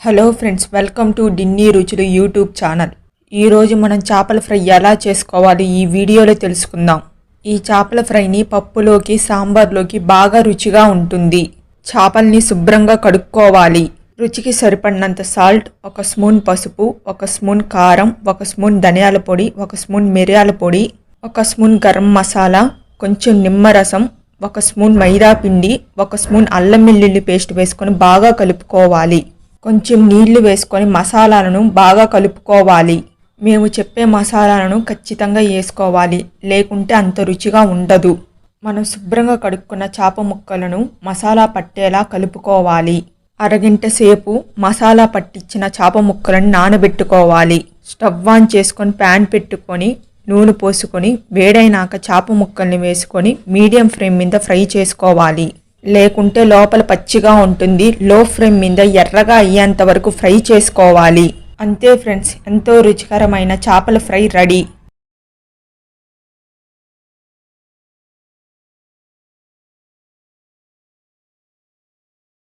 Hello friends welcome to Dinni Ruchulu YouTube channel. ఈరోజు మనం చేపల ఫ్రై ఎలా చేసుకోవాలి ఈ వీడియోలో తెలుసుకుందాం. ఈ చేపల ఫ్రైని పప్పులోకి సాంబార్లోకి బాగా రుచిగా ఉంటుంది. చేపల్ని శుభ్రంగా కడుక్కోవాలి. రుచికి సరిపడినంత సాల్ట్ ఒక స్పూన్ పసుపు ఒక స్పూన్ కారం ఒక స్పూన్ ధనియాల పొడి ఒక స్పూన్ మిరియాల పొడి ఒక స్పూన్ గరం మసాలా కొంచెం నిమ్మరసం ఒక స్పూన్ మైదా పిండి ఒక స్పూన్ అల్లం వెల్లుల్లి పేస్ట్ వేసుకొని బాగా కలుపుకోవాలి. కొంచెం నీళ్ళు వేసుకొని మసాలాలను బాగా కలుపుకోవాలి. మేము చెప్పే మసాలాలను ఖచ్చితంగా వేసుకోవాలి. లేకుంటే అంత రుచిగా ఉండదు. మనం శుభ్రంగా కడుక్కున్న చేప ముక్కలను మసాలా పట్టేలా కలుపుకోవాలి. అరగంట సేపు మసాలా పట్టించిన చేప ముక్కలను నానబెట్టుకోవాలి. స్టవ్ ఆన్ చేసుకొని ప్యాన్ పెట్టుకొని నూనె పోసుకొని వేడైనాక చేప ముక్కల్ని వేసుకొని మీడియం ఫ్లేమ్ మీద ఫ్రై చేసుకోవాలి. లేకుంటే లోపల పచ్చిగా ఉంటుంది. లో ఫ్లేమ్ మీద ఎర్రగా అయ్యేంత వరకు ఫ్రై చేసుకోవాలి. అంతే ఫ్రెండ్స్ ఎంతో రుచికరమైన చేపల ఫ్రై రెడీ.